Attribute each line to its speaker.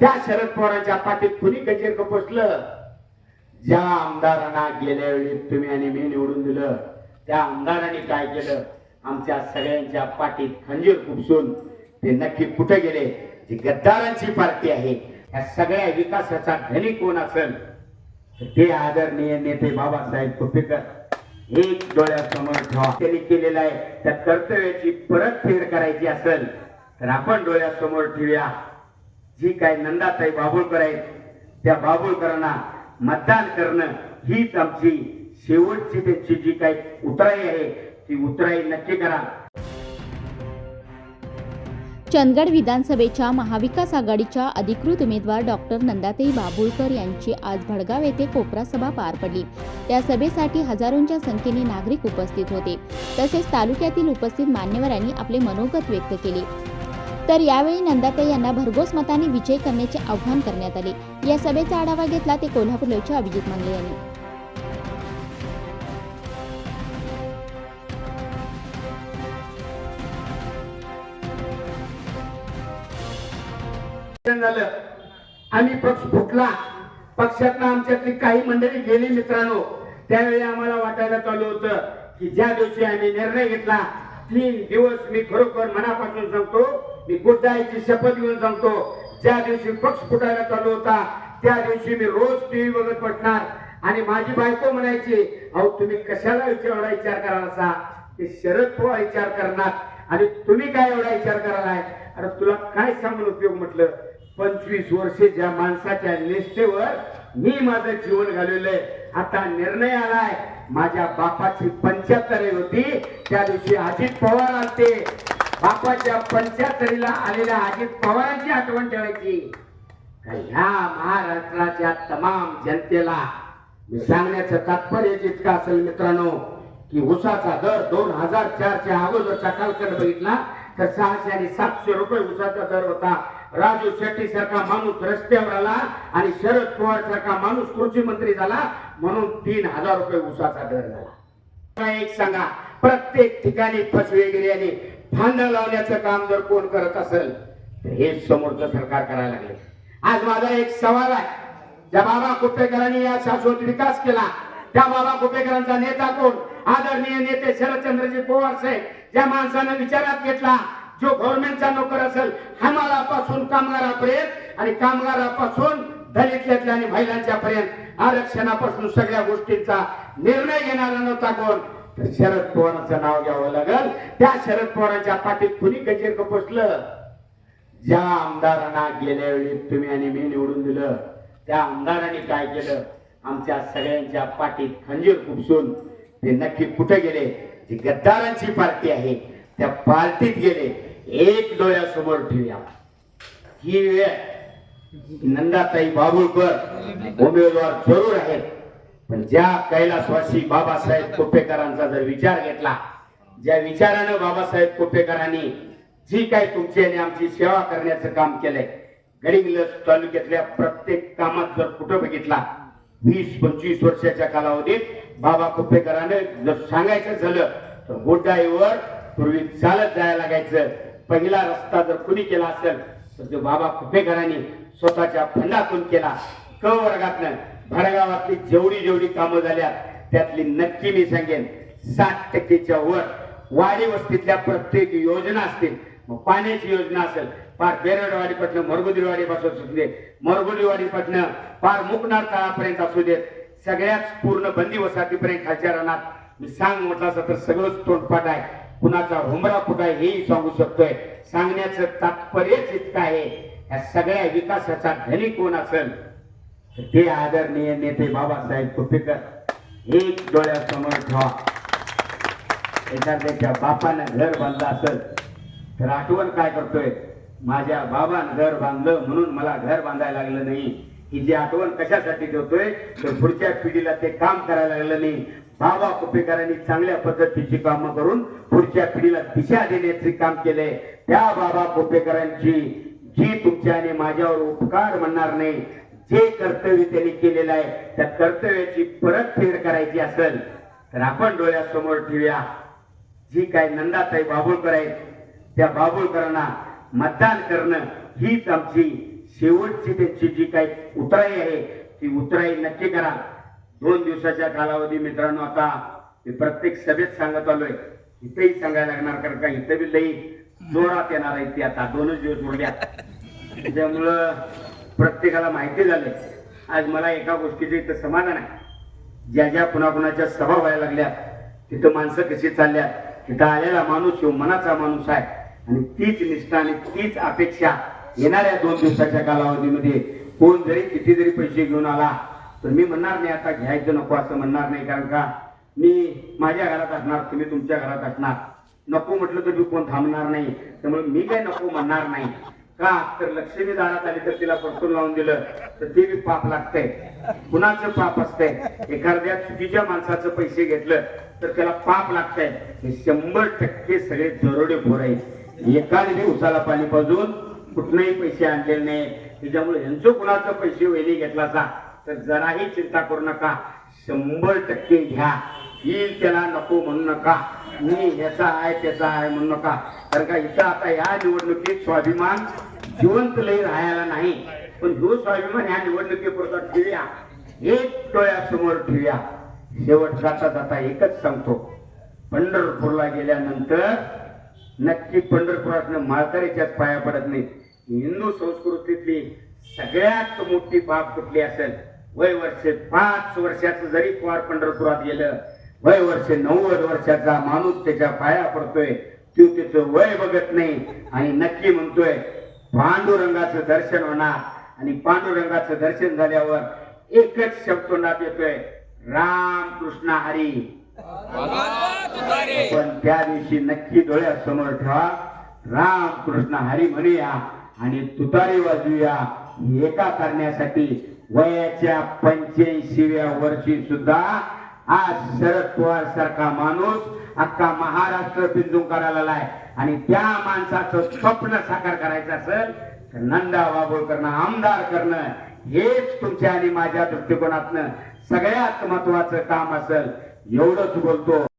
Speaker 1: त्या शरद पवारांच्या पाठीत कुणी कचेर कपसलं? ज्या आमदारांना गेल्या वेळी तुम्ही आणि मी निवडून दिलं त्या आमदारांनी काय केलं? आमच्या सगळ्यांच्या पाठीत खंजीर खुपसून ते नक्की कुठे गेले? जी गद्दारांची पार्टी आहे या सगळ्या विकासाचा धनी कोण असेल? तर ते आदरणीय नेते बाबासाहेब कुपेकर. एक डोळ्यासमोर ठेवा. त्यांनी केलेलं आहे. त्या कर्तव्याची परतफेड करायची असेल तर आपण डोळ्यासमोर ठेवूया. जी काय नंदाताई बाबुळकर आहेत त्या बाबुळकरांना मतदान करणं हीच आमची शेवटची त्यांची जी काही उतराई आहे ती उतराई नक्की करा.
Speaker 2: चंदगड विधानसभेच्या महाविकास आघाडीच्या अधिकृत उमेदवार डॉक्टर नंदाताई बाबुळकर यांची आज भडगाव येथे कोपरा सभा पार पडली. त्या सभेसाठी हजारोंच्या संख्येने नागरिक उपस्थित होते. तसेच तालुक्यातील उपस्थित मान्यवरांनी आपले मनोगत व्यक्त केले. तर यावेळी नंदाताई यांना भरघोस मताने विजय करण्याचे आव्हान करण्यात आले. या सभेचा आढावा घेतला ते कोल्हापूरचे अभिजित मांगले यांनी.
Speaker 1: झालं. आम्ही पक्ष फुटला. पक्षातनं आमच्यातली काही मंडळी गेली मित्रांनो. त्यावेळी आम्हाला वाटायला चालू होतं की ज्या दिवशी आम्ही निर्णय घेतला तीन दिवस मी खरोखर मनापासून सांगतो मी गुड्डाईची शपथ घेऊन सांगतो ज्या दिवशी पक्ष फुटायला चालू होता त्या दिवशी मी रोज टीव्ही बघत पडणार आणि माझी बायको म्हणायची अहो तुम्ही कशाला एवढा विचार करा असा ते शरद पवार विचार करणार. आणि तुम्ही काय एवढा विचार करायलाय? अरे तुला काय सांगून उपयोग म्हटलं? पंचवीस वर्षे ज्या माणसाच्या निष्ठेवर मी माझं जीवन घालवलंय. आता निर्णय आलाय. माझ्या बापाची पंच्याहत्तर होती. त्या दिवशी अजित पवार आलते. बापाच्या पंच्याहत्तरीला आलेल्या अजित पवारांची आठवण ठेवायची. ह्या महाराष्ट्राच्या तमाम जनतेला मी सांगण्याचं तात्पर्य इतकं असेल मित्रांनो की उसाचा दर दोन हजार चारच्या अगोदरचा कालखंड बघितला तर सहाशे आणि सातशे रुपये उसाचा दर होता. राजू शेट्टी सारखा माणूस रस्त्यावर आला आणि शरद पवार सारखा माणूस कृषी मंत्री झाला म्हणून तीन हजार रुपये उसाचा दर झाला. एक सांगा. प्रत्येक ठिकाणी फसवे आणि फांदा लावण्याचं काम जर कोण करत असेल तर हे समोरचं सरकार करायला लागले. आज माझा एक सवाल आहे. ज्या बाबा कुपेकरांनी या शाश्वत विकास केला त्या बाबा कुपेकरांचा नेता कोण? आदरणीय नेते शरदचंद्रजी पवार साहेब. ज्या माणसानं विचारात घेतला जो गव्हर्नमेंटचा नोकर असेल हमालापासून कामगारापर्यंत आणि कामगारापासून दलितल्यातल्या आणि महिलांच्या पर्यंत आरक्षणापासून सगळ्या गोष्टींचा निर्णय घेणारा नव्हता कोण? तर शरद पवारांचं नाव घ्यावं लागल. त्या शरद पवारांच्या पाठीत कुणी कचेर कपसलं? ज्या आमदारांना गेल्या वेळी तुम्ही आणि मी निवडून दिलं त्या आमदारांनी काय केलं? आमच्या सगळ्यांच्या पाठीत खंजीर खुपसून ते नक्की कुठे गेले? जी गद्दारांची पार्टी आहे त्या पार्टीत गेले. एक डोळ्यासमोर ठेवूया. ही वेळ नंदाताई बाबुळकर उमेदवार जरूर आहेत. पण ज्या कैलासवासी बाबासाहेब कोपेकरांचा जर विचार घेतला ज्या विचारानं बाबासाहेब कोपेकरांनी जी काही तुमची आणि आमची सेवा करण्याचं काम केलंय गडिंग्लज तालुक्यातल्या प्रत्येक कामात जर कुठं बघितला वीस पंचवीस वर्षाच्या कालावधीत बाबा कुपेकरानं जर सांगायचं झालं तर गोड्डाईवर पूर्वी चालत जायला लागायचं. पहिला रस्ता जर कुणी केला असेल तर बाबा कुपेकरांनी स्वतःच्या फंडातून केला क वर्गातनं भडगावातली जेवढी जेवढी कामं झाल्या त्यातली नक्की मी सांगेन साठ टक्केच्या वर वाडी वस्तीतल्या प्रत्येक योजना असतील मग पाण्याची योजना असेल पार बेरडवाडीपासून मरगुदीवाडीपासून असू दे मरगुदीवाडीपासून पार मुकणार तळापर्यंत असू देत सगळ्याच पूर्ण बंदी वसाहतीपर्यंत खालच्या रानात. मी सांग म्हटलं असं तर सगळंच तोंडपाठ आहे. कुणाचा हुमरा कुठं आहे हेही सांगू शकतोय. सांगण्याचं तात्पर्यच इतकं आहे या सगळ्या विकासाचा धनी कोण असेल ते आदरणीय नेते बाबासाहेब कुपेकर. एक डोळ्यासमोर ठेवा. एखाद्याच्या बापानं घर बांधलं असेल तर आठवण काय करतोय? माझ्या बाबानं घर बांधलं म्हणून मला घर बांधायला लागलं नाही. ही जी आठवण कशासाठी देतोय तर पुढच्या पिढीला ते काम करायला लागलं नाही. बाबा कुपेकरांनी चांगल्या पद्धतीची कामं करून पुढच्या पिढीला दिशा देण्याचे काम केले. त्या बाबा कुपेकरांची जी तुमच्या आणि माझ्यावर उपकार म्हणणार नाही जे कर्तव्य त्यांनी केलेलं आहे त्या कर्तव्याची परतफेड करायची असेल तर आपण डोळ्यासमोर ठेवूया. जी काय नंदाताई बाबुळकर आहेत त्या बाबुळकरांना मतदान करणं हीच आमची शेवटची त्यांची जी काही उतराई आहे ती उतराई नक्की करा. दोन दिवसाच्या कालावधी मित्रांनो आता मी प्रत्येक सभेत सांगत आलोय. इथेही सांगायला लागणार कारण का इथं बी लई जोरात येणार आहे ती आता. दोनच दिवस उरल्या त्यामुळं प्रत्येकाला माहिती झाले आज मला एका गोष्टीचं इथं समाधान आहे. ज्या ज्या कुणाकुणाच्या सभा व्हायला लागल्या तिथं माणसं कशी चालल्यात तिथं आलेला माणूस ह्यो मनाचा माणूस आहे. आणि तीच निष्ठा आणि तीच अपेक्षा येणाऱ्या दोन दिवसाच्या कालावधीमध्ये कोण जरी किती जरी पैसे घेऊन आला तर मी म्हणणार नाही आता घ्यायचं नको असं म्हणणार नाही कारण का? मी माझ्या घरात असणार तुम्ही तुमच्या घरात असणार. नको म्हटलं तर मी कोण थांबणार नाही. त्यामुळे मी काय नको म्हणणार नाही. का? तर लक्ष्मी दारात आली तर तिला परतून लावून दिलं तर ते बी पाप लागतंय. कुणाचं पाप असतंय? एखाद्या चुकीच्या माणसाचं पैसे घेतलं तर त्याला पाप लागतंय. हे शंभर टक्के सगळे दरोडे खोर आहेत. एकाने उसाला पाणी पाजून कुठलेही पैसे आणलेले नाही त्याच्यामुळे यांचं कुणाचं पैसे वेळी घेतला असा तर जराही चिंता करू नका. शंभर टक्के घ्या. येईल त्याला नको म्हणू नका. मी ह्याचा आहे त्याचा आहे म्हणू नका. कारण का इथं आता या निवडणुकीत स्वाभिमान जिवंत लई राहायला नाही. पण जो स्वाभिमान ह्या निवडणुकीपुरता ठेवूया एक डोळ्यासमोर ठेवूया. शेवट जाता जाता एकच सांगतो. पंढरपूरला गेल्यानंतर नक्की पंढरपुरात माळकरीच्याच पाया पडत नाही हिंदू संस्कृतीतली सगळ्यात मोठी बाब कुठली असेल? वय वर्ष पाच वर्षाचं जरी कुवार पंढरपुरात गेलं वय वर्ष नव्वद वर्षाचा माणूस त्याच्या पाया पडतोय. तो त्याचं वय बघत नाही आणि नक्की म्हणतोय पांडुरंगाचं दर्शन होणार. आणि पांडुरंगाचं दर्शन झाल्यावर एकच शब्द तोंडात येतोय राम कृष्ण हरी. पण त्या दिवशी नक्की डोळ्यासमोर ठेवा राम कृष्ण हरी म्हणूया आणि तुतारी वाजूया एका करण्यासाठी. वयाच्या पंच्याऐंशीव्या वर्षी सुद्धा आज शरद पवार सारखा माणूस अख्खा महाराष्ट्र पिंजून करायला आलाय. आणि त्या माणसाचं स्वप्न साकार करायचं असेल तर नंदा करणं आमदार करणं हेच तुमच्या आणि माझ्या दृष्टिकोनातनं सगळ्यात महत्वाचं काम असेल. एवढंच बोलतो.